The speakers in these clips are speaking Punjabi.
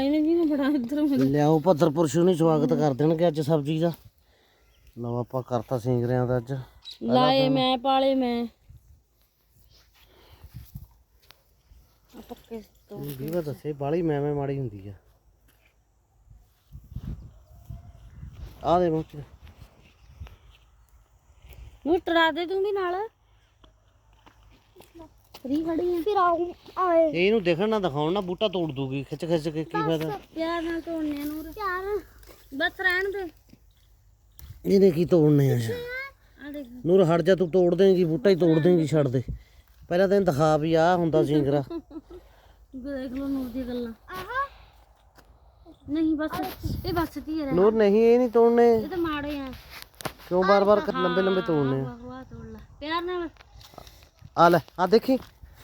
ਇਹਨੇ ਜੀ ਨੂੰ ਬੜਾ ਇੱਧਰ ਮੈਨੂੰ। ਲਿਆਓ ਭੱਦਰਪੁਰ ਸ਼ੂ ਨਹੀਂ ਸਵਾਗਤ ਕਰ ਦੇਣਗੇ ਅੱਜ ਸਬਜ਼ੀ ਦਾ। ਲਓ ਆਪਾਂ ਕਰਤਾ ਸਿੰਗਰਿਆਂ ਦਾ ਅੱਜ। ਲਾਏ ਮੈਂ ਪਾਲੇ ਮੈਂ। ਆ ਪੱਕੇ ਤੋਂ। ਵੀ ਵਾ ਦੱਸੇ ਬਾਲੀ ਮੈਂ ਮੈਂ ਮਾੜੀ ਹੁੰਦੀ ਆ। ਆ ਦੇ ਮੁੱਚ ਨੂੰ ਟਰਾ ਦੇ ਤੂੰ ਵੀ ਨਾਲ। ਫਰੀ ਖੜੀ ਆ। ਫਿਰ ਆਉ ਆਏ। ਇਹਨੂੰ ਦੇਖਣ ਨਾ ਦਿਖਾਉਣ ਨਾ ਬੂਟਾ ਤੋੜ ਦੂਗੀ ਖਿੱਚ ਖਿੱਚ ਕੇ ਕੀ ਫਾਇਦਾ। ਪਿਆਰ ਨਾਲ ਤੋੜਨੇ ਨੂਰ। ਪਿਆਰ ਬਸ ਰਹਿਣ ਦੇ। ਇਹਨੇ ਕੀ ਤੋੜਨੇ ਆ ਆ ਦੇਖ। ਨੂਰ ਹਟ ਜਾ ਤੂੰ ਤੋੜ ਦੇਂਗੀ ਬੂਟਾ ਹੀ ਤੋੜ ਦੇਂਗੀ ਛੱਡ ਦੇ। ਪਹਿਲਾਂ ਤੈਨੂੰ ਦਿਖਾ ਵੀ ਆ ਹੁੰਦਾ ਸਿੰਗਰਾ ਦੇਖ ਲੋ ਨੂਰ ਦੀ ਗੱਲਾਂ। ਨਹੀਂ ਬਸ ਇਹ ਬਸ ਤੀ ਰਹਿ ਨੂਰ ਨਹੀਂ ਇਹ ਨਹੀਂ ਤੋੜਨੇ। ਇਹ ਤਾਂ ਮਾੜੇ ਆ। ਕਿਉਂ ਬਾਰ-ਬਾਰ ਲੰਬੇ ਲੰਬੇ ਤੋੜਨੇ ਆ? ਵਾਹ ਵਾਹ ਤੋੜ ਲੈ। ਪਿਆਰ ਨਾਲ। ਆ ਲੈ ਆ ਦੇਖੀ।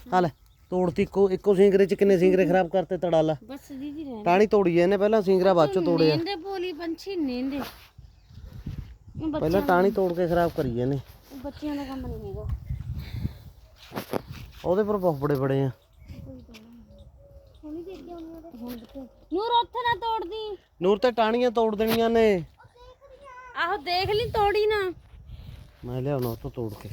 ਆ ਲੈ ਤੋੜਤੀ ਇੱਕੋ ਇੱਕੋ ਸਿੰਗਰੇ ਚ ਕਿੰਨੇ ਸਿੰਗਰੇ ਖਰਾਬ ਕਰਤੇ ਤੜਾ ਲਾ ਬਸ ਦੀਦੀ ਰਹਿ ਟਾਣੀ ਤੋੜੀ ਇਹਨੇ ਪਹਿਲਾਂ ਸਿੰਗਰਾ ਬਾਅਦ ਚੋਂ ਤੋੜਿਆ। ਨੀਂਦੇ ਬੋਲੀ ਪੰਛੀ ਨੀਂਦੇ ਪਹਿਲਾਂ ਟਾਣੀ ਤੋੜ ਕੇ ਖਰਾਬ ਕਰੀ ਇਹਨੇ। ਬੱਚਿਆਂ ਦਾ ਕੰਮ ਨਹੀਂ ਹੈਗਾ। ਉਹਦੇ ਪਰ ਬਹੁਤ ਬੜੇ ਬੜੇ ਆ। ਨੂਰ ਉੱਥੇ ਨਾ ਤੋੜਦੀ। ਨੂਰ ਤੇ ਟਾਣੀਆਂ ਤੋੜ ਦੇਣੀਆਂ ਨੇ। ਆਹੋ ਦੇਖ ਲਈ ਤੋੜੀ ਨਾ। ਮੈਂ ਲਿਆਉਣਾ ਉੱਥੋਂ ਤੋੜ ਕੇ।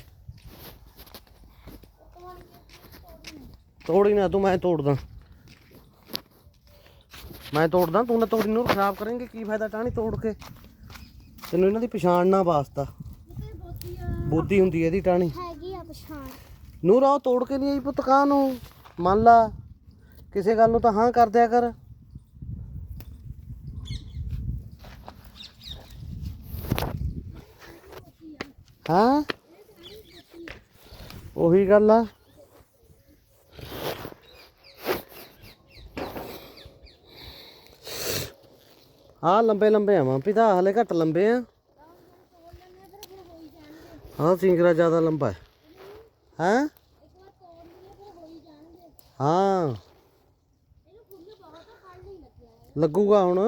ਤੋੜੀ ਨਾ ਤੂੰ ਮੈਂ ਤੋੜਦਾ। ਮੈਂ ਤੋੜਦਾ ਤੂੰ ਨਾ ਤੋੜੀ ਨੂਰ ਖਰਾਬ ਕਰੇਂਗੇ ਕੀ ਫਾਇਦਾ ਟਾਣੀ ਤੋੜ ਕੇ? ਤੈਨੂੰ ਇਹਨਾਂ ਦੀ ਪਛਾਣ ਨਾ ਵਾਸਤਾ। ਬੋਦੀ ਹੁੰਦੀ ਹੈ ਇਹਦੀ ਟਾਣੀ ਹੈਗੀ ਆ ਪਛਾਣ। ਨੂਰ ਆਓ ਤੋੜ ਕੇ ਨਹੀਂ ਆਈ ਪੁੱਤ ਕਾਂ ਨੂੰ? ਮੰਨ ਲਾ ਕਿਸੇ ਗੱਲ ਨੂੰ ਤਾਂ ਹਾਂ ਕਰ ਦਿਆ ਕਰ। ਹਾਂ? ਉਹੀ ਗੱਲ ਆ। ਹਾਂ ਲੰਬੇ ਲੰਬੇ ਆ ਮਾਂ ਪਿਤਾ ਹਲੇ ਘੱਟ ਲੰਬੇ ਆ। ਹਾਂ ਸਿੰਗਰਾ ਜ਼ਿਆਦਾ ਲੰਬਾ ਹੈ। ਹੈਂ? ਹਾਂ। ਲੱਗੂਗਾ ਹੁਣ।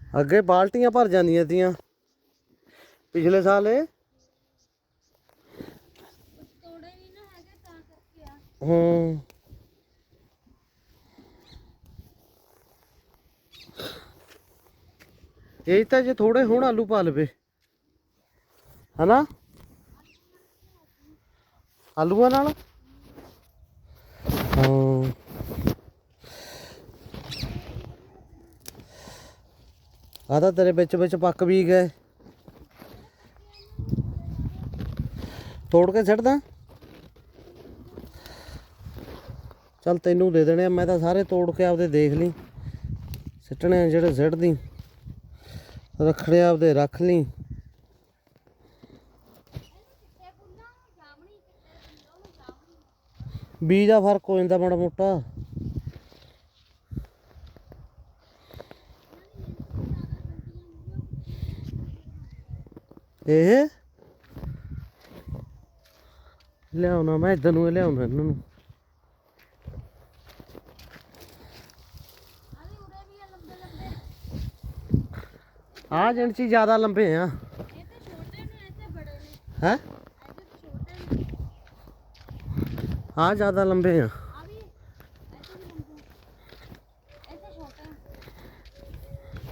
ਅੱਗੇ ਬਾਲਟੀਆਂ ਭਰ ਜਾਂਦੀਆਂ ਤੀਆਂ। ਪਿਛਲੇ ਸਾਲ। ਇਹ ਤੋੜੇ ਨਹੀਂ ਨਾ ਹੈਗੇ ਤਾਂ ਕਰਕੇ ਆ। ਹੂੰ। ਇਹ ਤਾਂ ਜੇ ਥੋੜੇ ਹੁਣ ਆਲੂ ਪਾ ਲਵੇ। ਹਨਾ? ਆਲੂਆਂ ਨਾਲ? ਹਾਂ। ਆ ਤਾਂ ਤੇਰੇ ਵਿੱਚ ਵਿੱਚ ਪੱਕ ਵੀ ਗਏ। ਤੋੜ ਕੇ ਛੱਡਦਾ ਚੱਲ ਤੈਨੂੰ ਦੇ ਦੇਣੇ ਆ, ਮੈਂ ਤਾਂ ਸਾਰੇ ਤੋੜ ਕੇ ਆਪਦੇ ਦੇਖ ਲਈ। ਸਿੱਟਣੇ ਜਿਹੜੇ ਸਿੱਟਦੀ। ਰੱਖਣੇ ਆਪਦੇ ਰੱਖ ਲਈ। ਬੀਜ ਦਾ ਫ਼ਰਕ ਹੋ ਜਾਂਦਾ ਮਾੜਾ ਮੋਟਾ। ਇਹ? ਲਿਆਉਣਾ ਮੈਂ ਇਧਰ ਨੂੰ ਲਿਆਉਣਾ ਇਹਨਾਂ ਨੂੰ। ਆ ਜਣਚੀ ਜ਼ਿਆਦਾ ਲੰਬੇ ਆ। ਇਹ ਤੇ ਛੋਟੇ ਨੇ ਇਹ ਤੇ ਬੜੇ ਨੇ ਹੈ ਇਹ ਤੇ ਛੋਟੇ ਨੇ ਆ ਜ਼ਿਆਦਾ ਲੰਬੇ ਆ। ਆ ਵੀ ਇਹ ਤੇ ਵੀ ਲੰਬੇ ਇਹ ਤੇ ਛੋਟੇ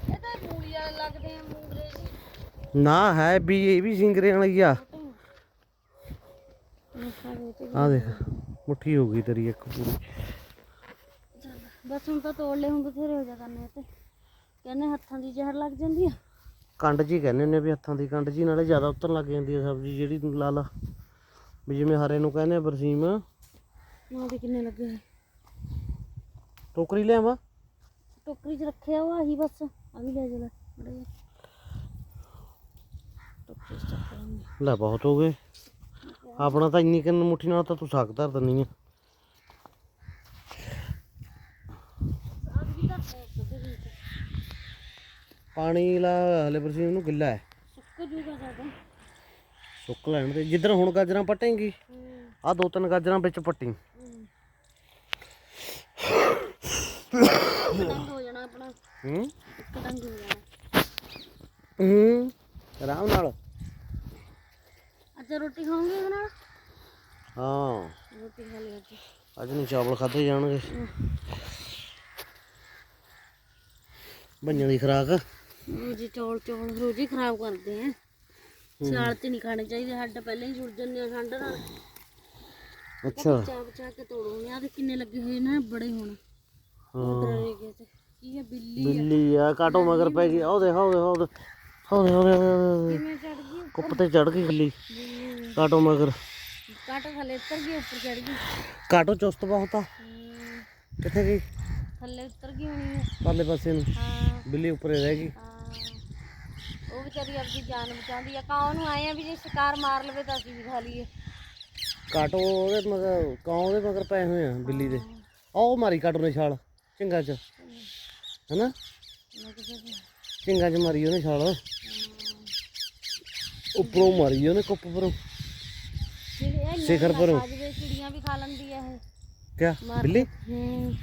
ਇਹ ਤਾਂ ਮੂਲੀਆਂ ਲੱਗਦੇ ਆ ਮੂੰਗਰੇ ਜੀ ਨਾ ਹੈ ਵੀ ਇਹ ਵੀ ਸਿੰਗਰੇ ਵਾਲੀ ਆ। ਆ ਦੇਖ, ਮੁੱਠੀ ਹੋ ਗਈ ਤੇਰੀ ਇੱਕ ਪੂਰੀ। ਬਸ ਹੁਣ ਤਾਂ ਤੋੜ ਲੈ ਹੁਣ ਬਥੇਰੇ ਹੋ ਜਾ ਕਰਨੇ ਤੇ। ਕਹਿੰਦੇ ਹੱਥਾਂ ਦੀ ਜ਼ਹਿਰ ਲੱਗ ਜਾਂਦੀ ਆ। ਕੰਡ ਜੀ ਕਹਿੰਦੇ ਨੇ ਵੀ ਹੱਥਾਂ ਦੀ ਕੰਡ ਜੀ ਨਾਲੇ ਜ਼ਿਆਦਾ ਉਤਰਨ ਲੱਗ ਜਾਂਦੀ ਆ ਸਬਜ਼ੀ ਜਿਹੜੀ ਤੂੰ ਲਾ ਲਾ। ਵੀ ਜਿਵੇਂ ਹਰੇ ਨੂੰ ਕਹਿੰਦੇ ਆ ਬਰਸੀਮ। ਨਾਲ ਦੇ ਕਿੰਨੇ ਲੱਗੇ ਟੋਕਰੀ ਲਿਆਵਾਂ ਟੋਕਰੀ 'ਚ ਰੱਖਿਆ ਵਾ ਆਹੀ ਬਸ ਆ ਵੀ ਲੈ ਜਾ ਲੈ ਮਾੜਾ ਜਿਹਾ। ਟੋਕਰੀ 'ਚ ਚੱਕ ਲੈਂਦੇ ਲੈ ਬਹੁਤ ਹੋ ਗਏ। ਆਪਣਾ ਤਾਂ ਇੰਨੀ ਕਿੰਨ ਮੁੱਠੀ ਨਾਲ ਤਾਂ ਤੂੰ ਸਾਗ ਧਰ ਦਿੰਨੀ ਆ। ਆਹ ਵੀ ਤਾਂ ਉਹਦੇ ਵਿੱਚ ਪਾਣੀ ਲਾ ਹਲੇ ਬਰਸੀਮ ਨੂੰ ਗਿੱਲਾ ਹੈ। ਸੁੱਕ ਜੂਗਾ ਜ਼ਿਆਦਾ ਸੁੱਕ ਲੈਣ ਦੇ। ਜਿੱਧਰ ਹੁਣ ਗਾਜਰਾਂ ਪਟੇਂਗੀ ਆ ਦੋ ਤਿੰਨ ਗਾਜਰਾਂ ਵਿੱਚ ਪੱਟੀ। ਡੰਗ ਹੋ ਜਾਣਾ ਆਪਣਾ। ਹੂੰ? ਇੱਕ ਡੰਗ ਹੋ ਜਾਣਾ। ਹੂੰ? ਆਰਾਮ ਨਾਲ। ਅੱਜ ਰੋਟੀ ਖਾਓਗੇ ਇਹਦੇ ਨਾਲ? ਹਾਂ। ਰੋਟੀ ਖਾ ਲਈ ਅੱਜ। ਅੱਜ ਨਹੀਂ ਚਾਵਲ ਖਾਦੇ ਜਾਣਗੇ। ਬੰਨਣ ਦੀ ਖਰਾਕ। ਜੀ ਚੌਲ ਚੌਲ ਰੋਜ਼ ਹੀ ਖਰਾਬ ਕਰਦੇ ਆ। ਸਿਆਲ ਚ ਨਹੀਂ ਖਾਣੇ ਚਾਹੀਦੇ ਹੱਡ ਪਹਿਲਾਂ ਹੀ ਜੁੜ ਜਾਂਦੇ ਆ ਠੰਡ ਨਾਲ। ਅੱਛਾ। ਬਚਾ ਬਚਾ ਕੇ ਤੋੜੋਗੇ ਆ ਤੇ ਕਿੰਨੇ ਲੱਗੇ ਹੋਏ ਨੇ ਬੜੇ ਹੁਣ। ਹਾਂ। ਤੇ। ਕੀ ਆ ਬਿੱਲੀ ਬਿੱਲੀ ਆ ਕਾਟੋ ਮਗਰ ਪੈ ਗਈ। ਉਹ ਦੇ ਹੋ ਦੇ ਹੋ ਦੇ। ਹੋ ਦੇ ਹੋ ਦੇ, ਹੋ ਦੇ ਕਿਵੇਂ ਚੜ ਗਈ ਕੁੱਪ ਤੇ ਚੜ ਗਈ ਬਿੱਲੀ। ਕਾਟੋ ਮਗਰ। ਕਾਟੋ ਥੱਲੇ ਉੱਤਰ ਗਈ ਉੱਪਰ ਚੜ ਗਈ। ਕਾਟੋ ਚੁਸਤ ਬਹੁਤ ਆ। ਕਿੱਥੇ ਗਈ? ਥੱਲੇ ਉੱਤਰ ਗਈ ਹੋਣੀ ਹੈ ਪਰਲੇ ਪਾਸੇ ਨੂੰ। ਹਾਂ। ਬਿੱਲੀ ਉੱਪਰੇ ਰਹਿ ਗਈ। ਹਾਂ। ਉਹ ਵਿਚਾਰੀ ਆਪਣੀ ਜਾਨ ਬਚਾਉਂਦੀ ਆ ਕਾਂ ਨੂੰ ਆਏ ਆ ਵੀ ਜੇ ਸ਼ਿਕਾਰ ਮਾਰ ਲਵੇ ਤਾਂ ਅਸੀਂ ਵੀ ਖਾ ਲਈਏ। ਕਾਟੋ ਉਹਦੇ ਮਗਰ ਕਾਂ ਉਹਦੇ ਮਗਰ ਪਏ ਹੋਏ ਆ ਬਿੱਲੀ ਦੇ? ਉਹ ਮਾਰੀ ਕਾਟੋ ਨੇ ਛਾਲ ਚਿੰਗਾ ਚ। ਹਨਾ? ਚਿੰਗਾ ਚ ਮਾਰੀ ਉਹਨੇ ਛਾਲ। ਉੱਪਰੋਂ ਮਾਰੀ ਉਹਨੇ ਕੁੱਪ ਪਰੋਂ। ਜਿਹੜੇ ਸਿਖਰ ਪਰੋਂ। ਚਿੜੀਆਂ ਵੀ ਖਾ ਲੈਂਦੀ ਆ ਇਹ। ਕਿਆ? ਬਿੱਲੀ? ਹੂੰ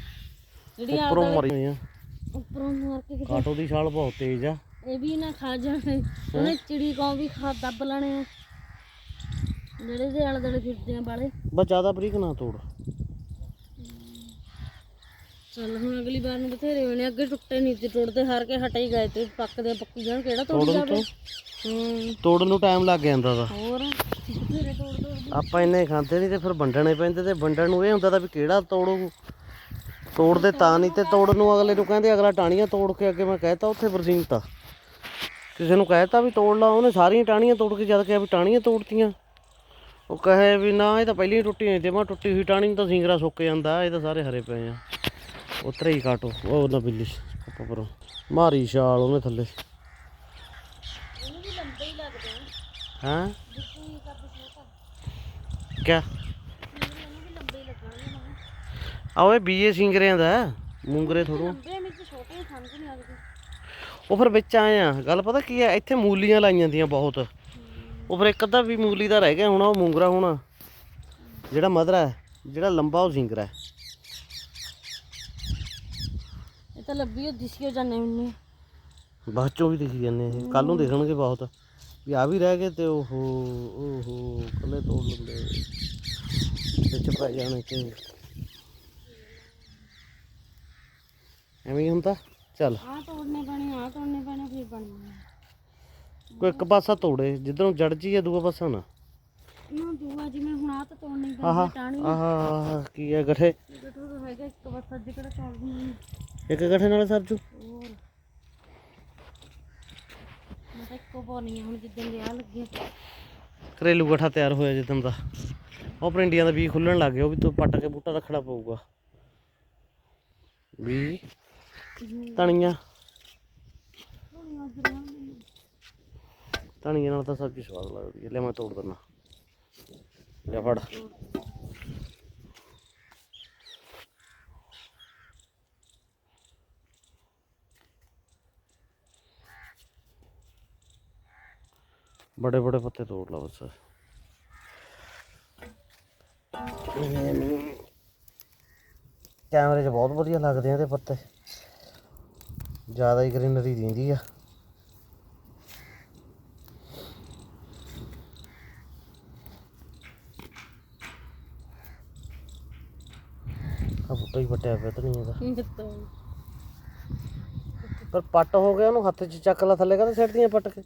ਜਿਹੜੀਆਂ ਉੱਪਰੋਂ ਮਾਰੀ। ਹੋਈ ਆ ਉੱਪਰੋਂ ਮਾਰ ਕੇ ਕਾਟੋ ਦੀ ਛਾਲ ਬਹੁਤ ਤੇਜ਼ ਆ। ਇਹ ਵੀ ਨਾ ਖਾ ਜਾਣੇ ਉਹਨੇ ਚਿੜੀ ਕਾਂ ਵੀ ਖਾ ਦੱਬ ਲੈਣੇ ਆ। ਜਿਹੜੇ ਦੇ ਆਲੇ ਦੁਆਲੇ ਫਿਰਦੇ ਆ ਬਾਲੇ ਬਸ ਜ਼ਿਆਦਾ ਬਰੀਕ ਨਾ ਤੋੜ। ਚੱਲ ਹੁਣ ਅਗਲੀ ਵਾਰ ਨੂੰ ਬਥੇਰੇ ਹੋਣੇ ਅੱਗੇ ਟੁੱਟੇ ਨਹੀਂ ਤੇ ਟੁੱਟਦੇ ਹਾਰ ਕੇ ਹਟੇ ਹੀ ਗਏ ਤੇ ਪੱਕਦੇ ਪੱਕੀ ਜਾਣ। ਕਿਹੜਾ ਤੋੜ ਤੋੜਨ ਜਾਵੇ? ਤੋਂ? ਹੂੰ। ਤੋੜਨ ਨੂੰ ਟਾਈਮ ਲੱਗ ਜਾਂਦਾ ਦਾ ਹੋਰ? ਬਥੇਰੇ ਤੋੜ ਤੋੜ ਆਪਾਂ ਇੰਨੇ ਖਾਂਦੇ ਨਹੀਂ ਤੇ ਫਿਰ ਵੰਡਣੇ ਪੈਂਦੇ ਤੇ ਵੰਡਣ ਨੂੰ ਇਹ ਹੁੰਦਾ ਤਾਂ ਵੀ ਕਿਹੜਾ ਤੋੜੂ। ਤੋੜਦੇ ਤਾਂ ਨਹੀਂ ਤੇ ਤੋੜਨ ਨੂੰ ਅਗਲੇ ਨੂੰ ਕਹਿੰਦੇ ਅਗਲਾ ਟਾਣੀਆਂ ਤੋੜ ਕੇ ਅੱਗੇ ਮੈਂ ਕਹਿਤਾ ਉੱਥੇ ਬਰਸੀਨਤਾ ਕਿਸੇ ਨੂੰ ਕਹਿਤਾ ਵੀ ਤੋੜ ਲਾ ਉਹਨੇ ਸਾਰੀਆਂ ਟਾਣੀਆਂ ਤੋੜ ਕੇ ਜਦ ਕਿਹਾ ਵੀ ਟਾਣੀਆਂ ਤੋੜਤੀਆਂ। ਉਹ ਕਹੇ ਵੀ ਨਾ ਇਹ ਤਾਂ ਪਹਿਲਾਂ ਹੀ ਟੁੱਟੀਆਂ ਤੇ ਮੈਂ ਟੁੱਟੀ ਹੋਈ ਟਾਣੀ ਨੂੰ ਤਾਂ ਸਿੰਗਰਾ ਸੁੱਕ ਜਾਂਦਾ ਇਹ ਤਾਂ ਸਾਰੇ ਹਰੇ ਪਏ ਆ। ਉਤਰੇ ਹੀ ਕਾਟੋ ਉਹ ਨਾ ਬਿੱਲੀ ਆਪਾਂ ਪਰੋਂ। ਮਾਰੀ ਛਾਲ ਉਹਨੇ ਥੱਲੇ। ਇਹਨੂੰ ਵੀ ਲੰਬੇ ਹੀ ਕਿਆ? ਇਹਨੂੰ ਵੀ ਲੰਬੇ ਹੀ ਲੱਗਣਗੇ ਨਾ ਆ ਓਏ ਬੀਏ ਸਿੰਗਰਿਆਂ ਦਾ ਮੂੰਗਰੇ ਥੋੜੂ ਲੰਬੇ ਛੋਟੇ ਸਮਝ ਨਹੀਂ ਆਉਂਦੇ ਉਹ ਫਿਰ ਵਿੱਚ ਆਏ ਆ। ਗੱਲ ਪਤਾ ਕੀ ਆ ਇੱਥੇ ਮੂਲੀਆਂ ਲਾਈਆਂ ਜਾਂਦੀਆਂ ਬਹੁਤ। ਉਹ ਫਿਰ ਇੱਕ ਅੱਧਾ ਵੀ ਮੂਲੀ ਦਾ ਰਹਿ ਗਿਆ ਹੁਣ ਉਹ ਮੂੰਗਰਾ ਹੋਣਾ। ਜਿਹੜਾ ਮਧਰਾ ਹੈ ਜਿਹੜਾ ਲੰਬਾ ਉਹ ਸਿੰਗਰਾ ਹੈ। ਇਹ ਤਾਂ ਲੱਭੀ ਉਹ ਦਿਸਿਓ ਜਾਂਦੇ ਹੁੰਨੇ ਬਾਅਦ ਚੋਂ ਵੀ ਦਿਖੀ ਜਾਂਦੇ ਇਹ। ਕੱਲ ਨੂੰ ਦਿਖਣਗੇ ਬਹੁਤ। ਵੀ ਆ ਵੀ ਰਹਿ ਗਏ ਤੇ ਓਹੋ ਓਹੋ ਕੱਲੇ ਤੋੜ ਲੰਦੇ ਵਿੱਚ ਪੈ ਜਾਣੇ ਤੇ। ਐਵੇਂ ਹੀ ਹੁੰਦਾ। ਚੱਲ। ਆਹ ਤੋੜਨੇ ਪੈਣੇ ਆਹ ਤੋੜਨੇ ਪੈਣੇ ਫਿਰ ਬਣਨਾ। ਕੋਈ ਇੱਕ ਪਾਸਾ ਤੋੜੇ ਜਿੱਧਰੋਂ ਜੜ ਜੀ ਆ ਦੂਆ ਪਾਸਾ ਨਾ। ਨਾ ਦੂਆ ਜਿਵੇਂ ਹੁਣ ਆਹ ਤਾਂ ਤੋੜਨੀ ਪੈਣੀ ਟਾਣੀ ਆਹਾ ਕੀ ਹੈ ਗਠੇ? ਗੱਠੂ ਤਾਂ ਹੈਗਾ ਇੱਕ ਤੋੜਨੀ ਗਠੇ ਨਾਲ ਸਰਜੂ ਹੋਰ। ਮੈਂ ਤਾਂ ਇੱਕੋ ਪਾਉਣੀ ਆ ਹੁਣ ਜਿੱਦਣ ਦੇ ਆ ਲੱਗੇ। ਘਰੇਲੂ ਗਠਾ ਤਿਆਰ ਹੋਇਆ ਜਿੱਦਣ ਦਾ। ਉਹ ਭਰਿੰਡੀਆਂ ਦਾ ਬੀਜ ਖੁੱਲਣ ਲੱਗ ਗਿਆ ਉਹ ਵੀ ਤੋਂ ਪੱਟ ਕੇ ਬੂਟਾ ਰੱਖਣਾ ਪਊਗਾ। ਵੀ ਧਨੀਆ। ਧਨੀਆ ਨਾਲ ਤਾਂ ਸਬਜ਼ੀ ਸਵਾਦ ਲੱਗਦੀ ਹੈ। ਲੈ ਮੈਂ ਤੋੜ ਦਿੰਦਾ। ਲੈ ਫੜ। ਬੜੇ ਬੜੇ ਪੱਤੇ ਤੋੜ ਲਾ ਬਸ। ਕੈਮਰੇ 'ਚ ਬਹੁਤ ਵਧੀਆ ਲੱਗਦੇ ਆ ਇਹਦੇ ਪੱਤੇ। ਜ਼ਿਆਦਾ ਹੀ ਗ੍ਰੀਨਰੀ ਦਿੰਦੀ ਆ। ਆ ਬੁੱਟਾ ਹੀ ਪੱਟਿਆ ਪਿਆ ਤਾਂ ਨਹੀਂ ਇਹਦਾ। ਪਰ ਪੱਟ ਹੋ ਗਿਆ ਉਹਨੂੰ ਹੱਥ 'ਚ ਚੱਕ ਲਾ ਥੱਲੇ ਕਹਿੰਦੇ ਸਿੱਟਦੀਆਂ ਪੱਟ ਕੇ।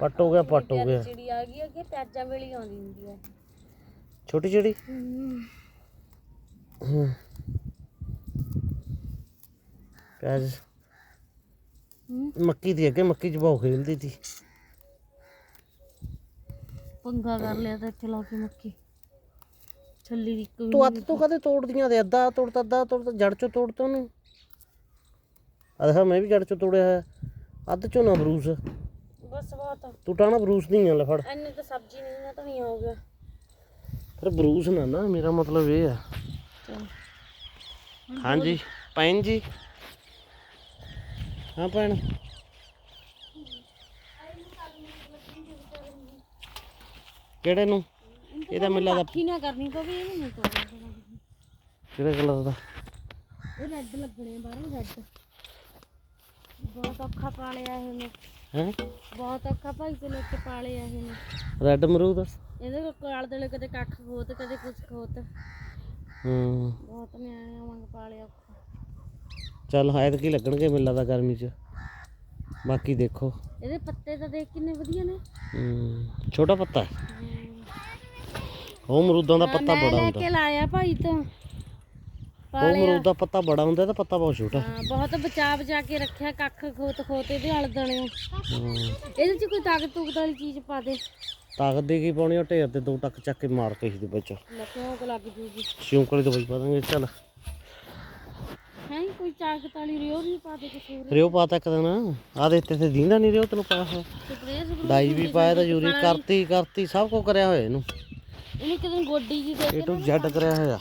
ਪੱਟ ਹੋ ਗਿਆ ਪੱਟ ਹੋ ਗਿਆ। ਚਿੜੀ ਆ ਗਈ ਅੱਗੇ ਪਿਆਜ਼ਾਂ ਵੇਲੀ ਆਉਂਦੀ ਹੁੰਦੀ ਆ। ਛੋਟੀ ਹੂੰ। ਹੂੰ? ਮੱਕੀ ਦੀ ਅੱਗੇ ਮੱਕੀ 'ਚ ਬਹੁਤ ਖੇਲਦੀ ਸੀ। ਪੰਗਾ ਕਰ ਲਿਆ ਤਾਂ ਇੱਥੇ ਲਾ ਕੇ ਮੱਕੀ। ਛੱਲੀ ਦੀ ਇੱਕ ਵੀ ਤੂੰ ਅੱਤ ਤੋਂ ਕਦੇ ਤੋੜਦੀਆਂ ਦੇ ਅੱਧਾ ਤੋੜਤਾ ਅੱਧਾ ਤੋੜਤਾ ਜੜ 'ਚੋਂ ਤੋੜਤਾ ਉਹਨੂੰ। ਆ ਦੇਖ ਮੈਂ ਵੀ ਜੜ 'ਚੋਂ ਤੋੜਿਆ ਹੈ ਅੱਧ 'ਚੋਂ ਨਾ ਬਰੂਸ। ਬਸ ਬਹੁਤ। ਤੂੰ ਟਾਣਾ ਬਰੂਸ ਨਹੀਂ ਆ ਲੈ ਫੜ। ਇੰਨੀ ਤਾਂ ਸਬਜ਼ੀ ਨਹੀਂ ਨਾ ਧਨੀਆ ਹੋ ਗਿਆ। ਫਿਰ ਬਰੂਸ ਨਾ ਨਾ ਮੇਰਾ ਮਤਲਬ ਇਹ ਆ। ਹਾਂਜੀ ਭੈਣ ਜੀ। ਹਾਂ ਭੈਣ। ਕਿਹੜੇ ਨੂੰ? ਇਹਦਾ ਮੈਨੂੰ ਲੱਗਦਾ ਕੀ ਨਾ ਕਰਨੀ ਪਵੇ ਇਹਨੂੰ ਨਹੀਂ ਤੋੜਨਾ ਕਿਹੜੇ ਕਲਰ ਦਾ? ਇਹ ਰੈੱਡ ਲੱਗਣੇ ਬਾਹਰੋਂ ਰੈੱਡ ਬਹੁਤ ਔਖਾ ਪਾਲਿਆ ਇਹਨੇ ਹੈ? ਬਹੁਤ ਔਖਾ ਭਾਈ ਤੇ ਲੈ ਕੇ ਪਾਲਿਆ ਇਹਨੇ ਰੈੱਡ ਅਮਰੂਦ ਇਹਦੇ ਕੋਲ ਦੁਆਲੇ ਕਦੇ ਕੱਖ ਖੋਤ ਕਦੇ ਕੁਛ ਖੋਤ ਹੂੰ। ਬਹੁਤ ਨਿਆਣਿਆਂ ਵਾਂਗ ਪਾਲਿਆ ਚੱਲ ਹਾਇਤ ਕੀ ਲੱਗਣਗੇ ਮੈਨੂੰ ਲੱਗਦਾ ਗਰਮੀ 'ਚ। ਬਾਕੀ ਦੇਖੋ। ਇਹਦੇ ਪੱਤੇ ਤਾਂ ਦੇਖ ਕਿੰਨੇ ਵਧੀਆ ਨੇ। ਹੂੰ ਛੋਟਾ ਪੱਤਾ ਹੈ। ਉਹ ਅਮਰੂਦਾਂ ਦਾ ਪੱਤਾ ਮੈਂ ਬੜਾ ਲੈ ਹੁੰਦਾ। ਕੇ ਲਾਇਆ ਭਾਈ ਤੋਂ। ਉਹ ਅਮਰੂਦ ਦਾ ਪੱਤਾ ਬੜਾ ਹੁੰਦਾ ਤੇ ਪੱਤਾ ਬਹੁਤ ਛੋਟਾ। ਹਾਂ ਬਹੁਤ ਬਚਾ ਬਚਾ ਕੇ ਰੱਖਿਆ ਕੱਖ ਖੋਤ ਖੋਤ ਇਹਦੇ ਆਲੇ ਦੁਆਲੇ ਹੂੰ। ਇਹਦੇ ਚ ਕੋਈ ਤਾਕਤ ਤੂਕਤ ਵਾਲੀ ਚੀਜ਼ ਪਾ ਦੇ। ਤਾਕਤ ਦੀ ਕੀ ਪਾਉਣੀ ਉਹ ਢੇਰ ਤੇ ਦੋ ਟੱਕ ਚੱਕ ਕੇ ਮਾਰ ਕੇ ਇਸ ਦੇ ਵਿੱਚ। ਲੱਕਿਆਂ ਕੋ ਲੱਗ ਜੂਗੀ। ਸ਼ੌਂਕ ਵਾਲੀ ਦਵਾਈ ਪਾ ਦਾਂਗੇ ਚੱਲ। ਹੈ ਕੋਈ ਤਾਕਤ ਵਾਲੀ ਰਿਓ ਵੀ ਪਾ ਦੇ ਕੁਛ ਹੋਰ ਰਿਓ ਪਾਤਾ ਇੱਕ ਦਿਨ। ਆ ਦੇ ਇੱਥੇ ਤੇ ਦੀਂਦਾ ਨਹੀਂ ਰਿਓ ਤੈਨੂੰ ਪਾਇਆ ਹੋਇਆ ਸਪਰੇਅ ਸਪਰੂ ਡਾਈ ਵੀ ਪਾਇਆ ਤਾਂ ਯੂਰੀ ਕਰਤੀ ਕਰਤੀ ਸਭ ਕੁਝ ਕਰਿਆ ਹੋਇਆ ਇਹਨੂੰ। ਇਹਨੇ ਦਿਨ ਗੋਡੀ ਜੀ ਦੇ ਏ ਟੂ ਜ਼ੈਡ ਕਰਿਆ ਹੋਇਆ।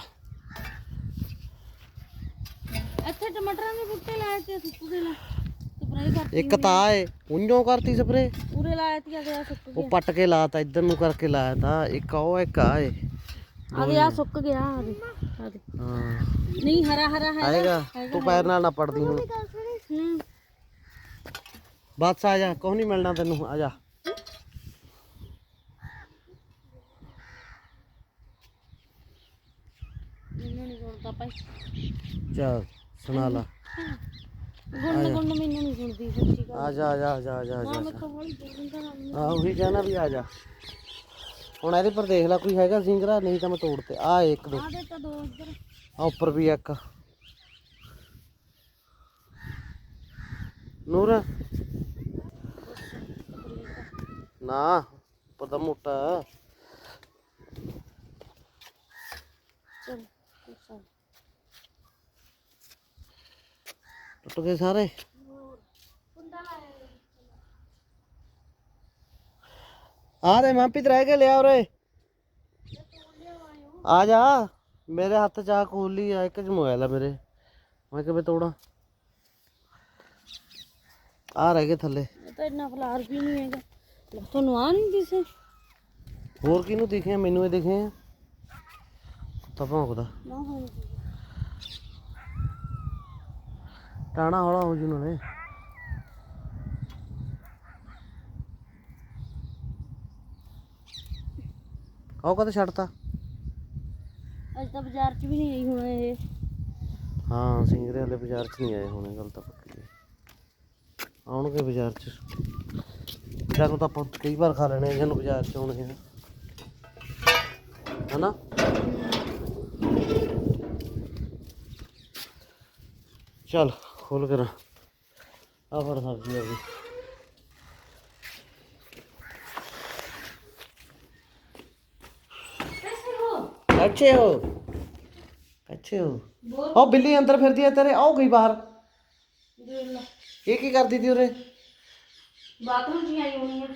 ਇੱਥੇ ਟਮਾਟਰਾਂ ਦੇ ਬੂਟੇ ਲਾਏ ਤੇ ਸੁੱਕ ਗਏ ਨਾ। ਸਪਰੇਅ ਕਰਤੀ ਇੱਕ ਤਾਂ ਏ ਉਈਓ ਕਰਤੀ ਸਪਰੇ। ਪੂਰੇ ਲਾਏ ਤੇ ਆ ਸੁੱਕ ਉਹ ਗਿਆ। ਪੱਟ ਕੇ ਲਾਤਾ ਇੱਧਰ ਨੂੰ ਕਰਕੇ ਲਾਇਆ ਤਾਂ ਇੱਕ ਉਹ ਇੱਕ ਆ ਏ ਆ ਦੇ ਆ ਸੁੱਕ ਗਿਆ ਆ ਦੇ ਆ ਦੇ ਹਾਂ ਨਹੀਂ ਹਰਾ ਹਰਾ ਹੈ ਆਏਗਾ ਤੂੰ ਪੈਰ ਨਾਲ ਨਾ ਪੜਦੀ ਹੁਣ। ਹੂੰ ਬਸ ਆ ਜਾ ਕੁਛ ਨਹੀਂ ਮਿਲਣਾ ਤੈਨੂੰ ਆ ਜਾ। ਮੈਨੂੰ ਨਹੀਂ ਸੁਣਦਾ ਭਾਈ। ਚੱਲ ਸੁਣਾ ਲਾ। ਗੁੰਨ ਗੁੰਨ ਮੈਨੂੰ ਨਹੀਂ ਸੁਣਦੀ ਸੱਚੀ ਗੱਲ। ਆ ਜਾ ਆ ਜਾ ਆ ਜਾ ਆ ਜਾ ਆ ਉਹੀ ਕਹਿਣਾ ਵੀ ਆ ਜਾ। ਹੁਣ ਇਹਦੇ ਪਰ ਦੇਖ ਲੈ ਕੋਈ ਹੈਗਾ ਸਿੰਗਰਾ ਨਹੀਂ ਤਾਂ ਮੈਂ ਤੋੜ ਤੇ ਆ ਇੱਕ ਦੋ। ਆ ਦੇ ਤਾਂ ਦੋ ਇੱਧਰ। ਆ ਉੱਪਰ ਵੀ ਇੱਕ। ਨੂਰ। ਨਾ ਪਤਾ ਮੋਟਾ। ਚਲ ਚੱਲ। ਟੁੱਟ ਗਏ ਸਾਰੇ। ਆ ਦੇ ਮਨਪ੍ਰੀਤ ਰਹਿ ਕੇ ਲਿਆ ਉਰੇ। ਆ ਜਾ। ਮੇਰੇ ਹੱਥ ਚ ਆ ਕੋਲੀ ਆ ਇੱਕ ਚ ਮੋਬਾਈਲ ਆ ਮੇਰੇ। ਮੈਂ ਕਿਵੇਂ ਤੋੜਾਂ। ਆ ਰਹਿ ਗਏ ਥੱਲੇ। ਇਹ ਤਾਂ ਇੰਨਾ ਫਲਾਰ ਵੀ ਨਹੀਂ ਹੈਗਾ। ਲੈ, ਤੁਹਾਨੂੰ ਆ ਨਹੀਂ ਦਿਸੇ? ਹੋਰ ਕਿਹਨੂੰ ਦਿਖੇ ਮੈਨੂੰ ਇਹ ਦਿਖੇ ਆ। ਤਾਂ ਭੌਂਕਦਾ। ਨਾ ਹੁਣ ਟਾਣਾ ਹੌਲਾ ਹੋ ਜੂ ਨਾਲੇ। ਉਹ ਕਦੇ ਛੱਡਤਾ? ਅੱਜ ਤਾਂ ਬਾਜ਼ਾਰ 'ਚ ਵੀ ਨਹੀਂ ਆਈ ਹੁਣ ਇਹ। ਹਾਂ ਸਿੰਗਰੇ ਵਾਲੇ ਬਾਜ਼ਾਰ 'ਚ ਨਹੀਂ ਆਏ ਹੋਣੇ ਗੱਲ ਤਾਂ ਪੱਕੀ ਹੈ। ਆਉਣਗੇ ਬਾਜ਼ਾਰ 'ਚ। ਜਦੋਂ ਤਾਂ ਆਪਾਂ ਕਈ ਵਾਰ ਖਾ ਲੈਣੇ ਜਿਹਨੂੰ ਬਾਜ਼ਾਰ 'ਚ ਆਉਣਗੇ ਹਨਾ? ਚੱਲ ਖੋਲ ਕਰਾਂ ਆ ਫੜ ਸਬਜ਼ੀ ਆ ਗਈ। अच्छे हो। अच्छे हो। ओ बिल्ली अंदर फिर दिया तेरे आओ गई बाहर। ये की कर दी थी उरे बाथरूम जी आई हुई है।